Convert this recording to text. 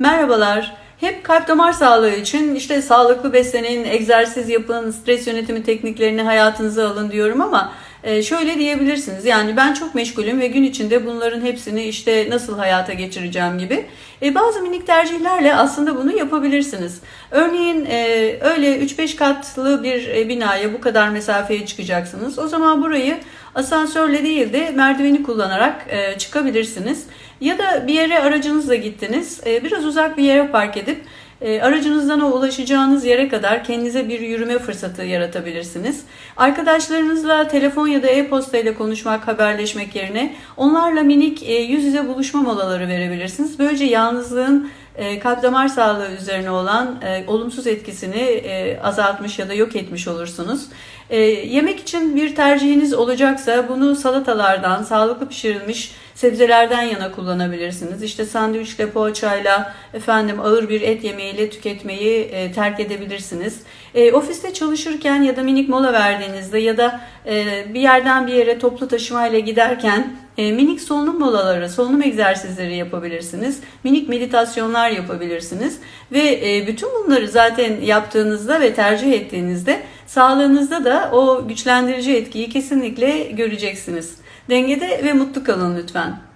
Merhabalar. Hep kalp damar sağlığı için işte sağlıklı beslenin, egzersiz yapın, stres yönetimi tekniklerini hayatınıza alın diyorum ama e, şöyle diyebilirsiniz. Yani ben çok meşgulüm ve gün içinde bunların hepsini işte nasıl hayata geçireceğim gibi. E, bazı minik tercihlerle aslında bunu yapabilirsiniz. Örneğin e, öyle 3-5 katlı bir e, binaya bu kadar mesafeye çıkacaksınız. O zaman burayı asansörle değil de merdiveni kullanarak e, çıkabilirsiniz. Ya da bir yere aracınızla gittiniz, e, biraz uzak bir yere park edip e, aracınızdan o ulaşacağınız yere kadar kendinize bir yürüme fırsatı yaratabilirsiniz. Arkadaşlarınızla telefon ya da e-posta ile konuşmak, haberleşmek yerine onlarla minik yüz yüze buluşma molaları verebilirsiniz. Böylece yalnızlığın kalp damar sağlığı üzerine olan e, olumsuz etkisini e, azaltmış ya da yok etmiş olursunuz. E, yemek için bir tercihiniz olacaksa bunu salatalardan, sağlıklı pişirilmiş sebzelerden yana kullanabilirsiniz. İşte sandviçle, poğaçayla, efendim ağır bir et yemeğiyle tüketmeyi e, terk edebilirsiniz. E, ofiste çalışırken ya da minik mola verdiğinizde ya da e, bir yerden bir yere toplu taşımayla giderken e, minik solunum molaları, solunum egzersizleri yapabilirsiniz. Minik meditasyonlar yapabilirsiniz. Ve e, bütün bunları zaten yaptığınızda ve tercih ettiğinizde sağlığınızda da o güçlendirici etkiyi kesinlikle göreceksiniz. Dengede ve mutlu kalın lütfen.